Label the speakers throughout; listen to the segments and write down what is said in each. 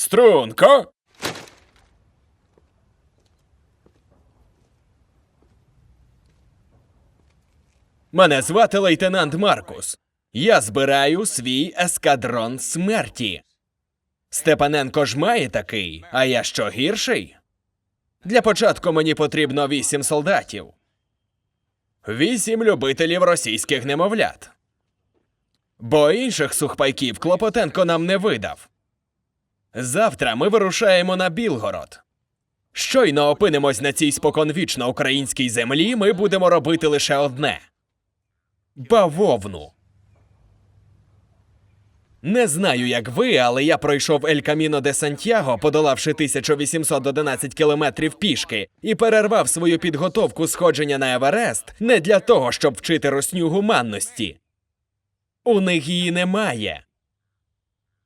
Speaker 1: Струнко. Мене звати лейтенант Маркус. Я збираю свій ескадрон смерті. Степаненко ж має такий, а я що гірший? Для початку мені потрібно вісім солдатів. Вісім любителів російських немовлят. Бо інших сухпайків Клопотенко нам не видав. Завтра ми вирушаємо на Білгород. Щойно опинимось на цій споконвічно українській землі, ми будемо робити лише одне бавовну. Не знаю, як ви, але я пройшов Ель Каміно де Сантьяго, подолавши 1811 кілометрів пішки, і перервав свою підготовку сходження на Еверест не для того, щоб вчити росню гуманності. У них її немає.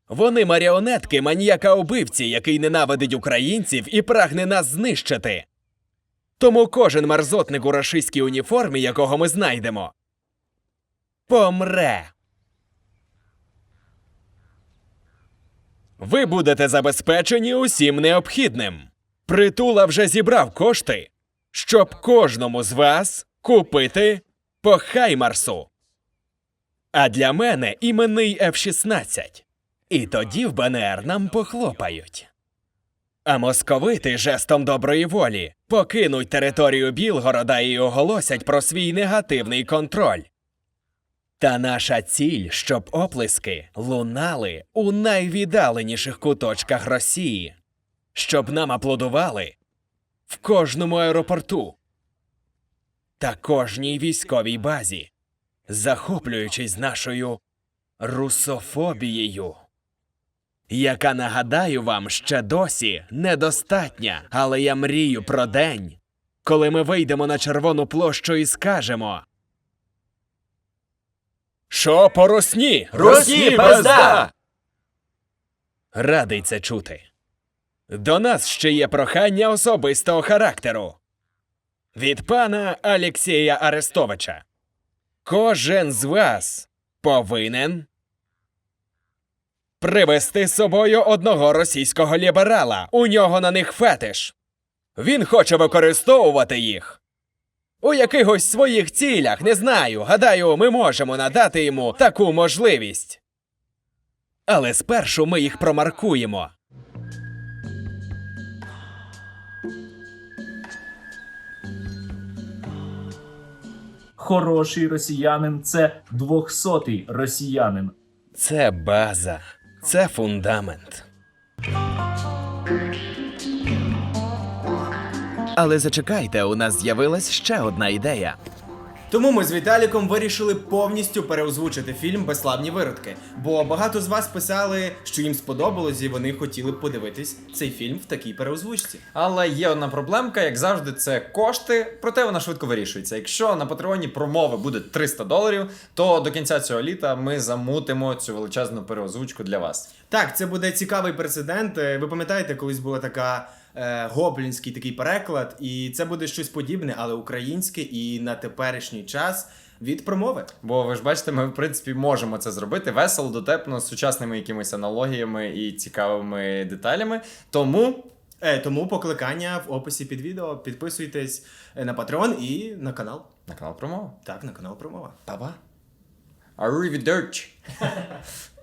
Speaker 1: Вони маріонетки маніяка убивці, який ненавидить українців і прагне нас знищити. Тому кожен мерзотник у рашистській уніформі, якого ми знайдемо, помре. Ви будете забезпечені усім необхідним. Притула вже зібрав кошти, щоб кожному з вас купити по Хаймарсу. А для мене іменний F-16. І тоді в БНР нам похлопають. А московити жестом доброї волі покинуть територію Білгорода і оголосять про свій негативний контроль. Та наша ціль, щоб оплески лунали у найвіддаленіших куточках Росії, щоб нам аплодували в кожному аеропорту та кожній військовій базі, захоплюючись нашою русофобією, яка, нагадаю вам, ще досі недостатня, але я мрію про день, коли ми вийдемо на червону площу і скажемо. Що по русні?
Speaker 2: Русні, пизда!
Speaker 1: Радий це чути. До нас ще є прохання особистого характеру. Від пана Алексія Арестовича. Кожен з вас повинен привезти з собою одного російського ліберала. У нього на них фетиш. Він хоче використовувати їх. У якихось своїх цілях, не знаю. Гадаю, ми можемо надати йому таку можливість. Але спершу ми їх промаркуємо.
Speaker 2: Хороший росіянин це двохсотий росіянин.
Speaker 1: Це база, це фундамент. Але зачекайте, у нас з'явилась ще одна ідея.
Speaker 3: Тому ми з Віталіком вирішили повністю переозвучити фільм Безславні виродки. Бо багато з вас писали, що їм сподобалось, і вони хотіли б подивитись цей фільм в такій переозвучці.
Speaker 4: Але є одна проблемка, як завжди, це кошти, проте вона швидко вирішується. Якщо на патреоні промови буде 300 доларів, то до кінця цього літа ми замутимо цю величезну переозвучку для вас.
Speaker 3: Так, це буде цікавий прецедент. Е, Ви пам'ятаєте, колись була така е, гоблінський такий переклад, і це буде щось подібне, але українське і на теперішній час від промови.
Speaker 4: Бо ви ж бачите, ми в принципі можемо це зробити весело, дотепно, з сучасними якимись аналогіями і цікавими деталями. Тому
Speaker 3: Е, тому покликання в описі під відео. Підписуйтесь е, на Patreon і на канал.
Speaker 4: на канал промова.
Speaker 3: Так, на канал Промова.
Speaker 4: Па-па. Arrivederci.